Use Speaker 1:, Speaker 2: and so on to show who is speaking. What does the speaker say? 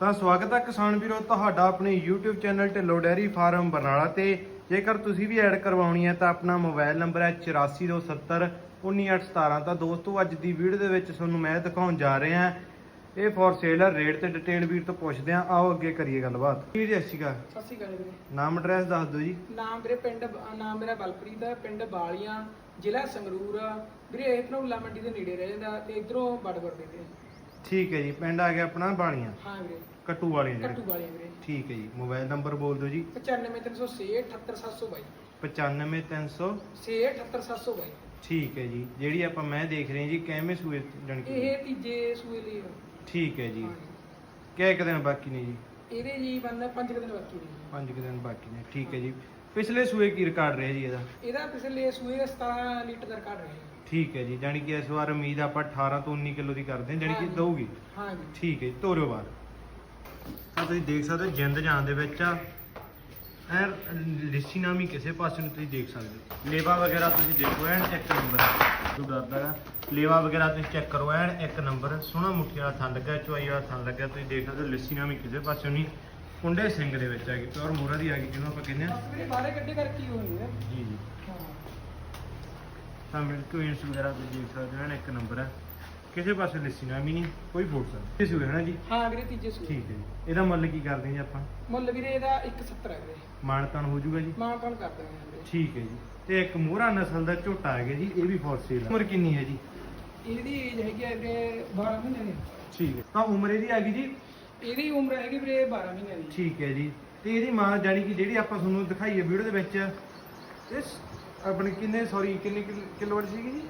Speaker 1: ਤਾਂ ਸਵਾਗਤ ਹੈ ਕਿਸਾਨ ਵੀਰੋ ਤੁਹਾਡਾ ਆਪਣੇ YouTube channel Dhillon dairy farm Barnala ਤੇ। ਜੇਕਰ ਤੁਸੀਂ ਵੀ ਐਡ ਕਰਵਾਉਣੀ ਹੈ ਤਾਂ ਆਪਣਾ ਮੋਬਾਈਲ ਨੰਬਰ ਹੈ 8427 19817 ਤਾਂ ਦੋਸਤੋ ਅੱਜ ਦੀ ਵੀਡੀਓ ਦੇ ਵਿੱਚ ਤੁਹਾਨੂੰ ਮੈਂ ਦਿਖਾਉਣ ਜਾ ਰਿਹਾ ਇਹ ਫॉर ਸੇਲ ਹੈ ਰੇਟ ਤੇ ਡਿਟੇਲ ਵੀਰ ਤੋਂ ਪੁੱਛਦੇ ਆ ਆਓ ਅੱਗੇ ਕਰੀਏ ਗੱਲਬਾਤ। ਜੀ ਸ਼੍ਰੀ ਅਕਾਲ।
Speaker 2: ਸਤਿ ਸ਼੍ਰੀ ਅਕਾਲ ਵੀਰੇ।
Speaker 1: ਨਾਮ ਐਡਰੈਸ ਦੱਸ ਦਿਓ ਜੀ।
Speaker 2: ਨਾਮ ਵੀਰੇ ਪਿੰਡ ਨਾਮ ਮੇਰਾ ਬਲਪ੍ਰੀਤ ਹੈ ਪਿੰਡ ਬਾਲੀਆਂ ਜ਼ਿਲ੍ਹਾ ਸੰਗਰੂਰ। ਵੀਰੇ ਇਹ ਧਨੌਲਾ ਮੰਡੀ ਦੇ ਨੇੜੇ ਰਹਿ ਜਾਂਦਾ ਤੇ ਇਧਰੋਂ ਬੜਬੜ ਦੇ ਤੇ
Speaker 1: ਠੀਕ ਹੈ ਜੀ ਪਿੰਡ ਆ ਗਿਆ ਆਪਣਾ ਬਾਣੀਆਂ।
Speaker 2: ਹਾਂ ਵੀਰੇ
Speaker 1: ਕੱਟੂ ਵਾਲੀਆਂ
Speaker 2: ਕੱਟੂ
Speaker 1: ਜਿਹੜੇ
Speaker 2: ਵਾਲੀਆਂ ਵੀਰੇ।
Speaker 1: ਠੀਕ ਹੈ ਜੀ ਮੋਬਾਈਲ ਨੰਬਰ ਬੋਲ ਦਿਓ ਜੀ।
Speaker 2: 95306 78722
Speaker 1: 95300
Speaker 2: 78722
Speaker 1: ਠੀਕ ਹੈ ਜੀ ਜਿਹੜੀ ਆਪਾਂ ਮੈਂ ਦੇਖ ਰਹੇ ਜੀ ਕਿਵੇਂ ਸੂਏ ਜਾਣੀ ਕਿ
Speaker 2: ਇਹ ਤੀਜੇ ਸੂਏ ਲਈ ਆ।
Speaker 1: ਠੀਕ ਹੈ ਜੀ।
Speaker 2: ਹਾਂ ਜੀ।
Speaker 1: ਕਿਹ ਇੱਕ ਦਿਨ ਬਾਕੀ ਨੇ ਜੀ।
Speaker 2: ਇਹਦੇ ਜੀ ਬੰਦਾ 5 ਦਿਨ ਬਾਕੀ ਨੇ।
Speaker 1: ਪੰਜ ਕੁ ਦਿਨ ਬਾਕੀ ਨੇ। ਠੀਕ ਹੈ ਜੀ। ਪਿਛਲੇ ਸੂਏ ਕੀ ਰਿਕਾਰਡ ਰਿਹਾ ਜੀ ਇਹਦਾ?
Speaker 2: ਇਹਦਾ ਪਿਛਲੇ ਸੂਏ ਦਾ 17 ਲੀਟਰ ਦਾ ਰਿਕਾਰਡ ਰਿਹਾ
Speaker 1: ਠੀਕ ਹੈ ਜੀ ਜਾਣੀ ਕਿ ਇਸ ਵਾਰ ਉਮੀਦ ਆਪਾਂ 18 ਤੋਂ 19 ਕਿਲੋ ਦੀ ਕਰਦੇ ਹਾਂ ਜਾਣੀ ਕਿ। ਦਊਗੀ।
Speaker 2: ਹਾਂ ਜੀ
Speaker 1: ਠੀਕ ਹੈ ਜੀ ਤੋਰਿਓ ਬਾਹਰ। ਤਾਂ ਤੁਸੀਂ ਦੇਖ ਸਕਦੇ ਹੋ ਜਿੰਦ ਜਾਨ ਦੇ ਵਿੱਚ ਆ। ਐ ਲਿਸੀ ਨਾਮੀ ਕਿਸੇ ਪਾਸੇ ਨੂੰ ਤੁਸੀਂ ਦੇਖ ਸਕਦੇ ਹੋ। ਲੇਵਾ ਵਗੈਰਾ ਤੁਸੀਂ ਦੇਖੋ ਐਨ ਇੱਕ ਨੰਬਰ ਤੂੰ ਡਰਦਾ ਹੈ ਲੇਵਾ ਵਗੈਰਾ ਤੁਸੀਂ ਚੈੱਕ ਕਰੋ ਐਨ ਇੱਕ ਨੰਬਰ ਸੋਹਣਾ ਮੁੱਠੀ ਵਾਲਾ ਥਣ ਲੱਗਾ ਚੁਆਈ ਵਾਲਾ ਥਣ ਲੱਗਾ ਤੁਸੀਂ ਦੇਖ ਸਕਦੇ ਹੋ ਲਿਸੀ ਨਾਮੀ ਕਿਸੇ ਪਾਸੇ ਨਹੀਂ ਕੁੰਡੇ ਸਿੰਘ ਦੇ ਵਿੱਚ ਆ ਗਈ ਪਿਓਰ ਮੋਰਾ ਦੀ ਆ ਗਈ ਜਿਹਨੂੰ ਆਪਾਂ ਕਹਿੰਦੇ ਆ
Speaker 2: ਬਾਹਰੇ ਕੱਢੇ ਕਰਕੇ ਹੀ ਹੋਣੀ ਹੈ
Speaker 1: ਜੀ ਜੀ।
Speaker 2: ਹਾਂ।
Speaker 1: ਤਾਂ ਮਿਲਕ ਕੁਇਨਸ ਵਗੈਰਾ ਤੁਸੀਂ ਦੇਖ ਸਕਦੇ ਹੋ ਇੱਕ ਨੰਬਰ ਹੈ ਕਿਸੇ ਪਾਸੇ ਲਿਸੀ ਨਾਮੀ ਨਹੀਂ ਕੋਈ ਫੋਟ ਸਕਦਾ ਇਸ ਹੋਇਆ ਨਾ ਜੀ?
Speaker 2: ਹਾਂ ਵੀਰੇ ਤੀਜੇ ਸੂਏ।
Speaker 1: ਠੀਕ ਹੈ ਜੀ। ਇਹਦਾ ਮੁੱਲ ਕੀ ਕਰਦੇ ਹਾਂ ਜੀ ਆਪਾਂ?
Speaker 2: ਮੁੱਲ ਵੀਰੇ ਇਹਦਾ 170 ਹੈ ਵੀਰੇ।
Speaker 1: ਮਾਨਤਾਨ ਹੋ ਜਾਊਗਾ ਜੀ?
Speaker 2: ਮਾਂ ਕੌਣ ਕਰ ਦਿੰਦੇ ਆ ਵੀਰੇ।
Speaker 1: ਠੀਕ ਹੈ ਜੀ। ਤੇ ਇੱਕ ਮੋਹਰਾ ਨਸਲ ਦਾ ਝੋਟਾ ਹੈਗਾ ਜੀ ਇਹ ਵੀ ਫੋਰ ਸੇਲ ਉਮਰ ਕਿੰਨੀ ਹੈ ਜੀ?
Speaker 2: ਇਹਦੀ ਏਜ ਹੈਗੀ ਹੈ ਵੀਰੇ 12 ਮਹੀਨੇ ਦੀ।
Speaker 1: ਠੀਕ ਹੈ। ਤਾਂ ਉਮਰ ਇਹਦੀ ਹੈਗੀ ਜੀ
Speaker 2: ਇਹਦੀ ਉਮਰ ਹੈਗੀ ਵੀਰੇ 12 ਮਹੀਨੇ ਦੀ।
Speaker 1: ਠੀਕ ਹੈ ਜੀ। ਤੇ ਇਹਦੀ ਮਾਂ ਜਾਨੀ ਕਿ ਜਿਹੜੀ ਆਪਾਂ ਤੁਹਾਨੂੰ ਦਿਖਾਈਏ ਵੀਡੀਓ ਦੇ ਵਿੱਚ ਇਸ ਆਪਣੇ ਕਿੰਨੇ ਸੌਰੀ ਕਿੰਨੇ ਕਿਲੋਵਾਟ ਸੀਗੀ ਜੀ?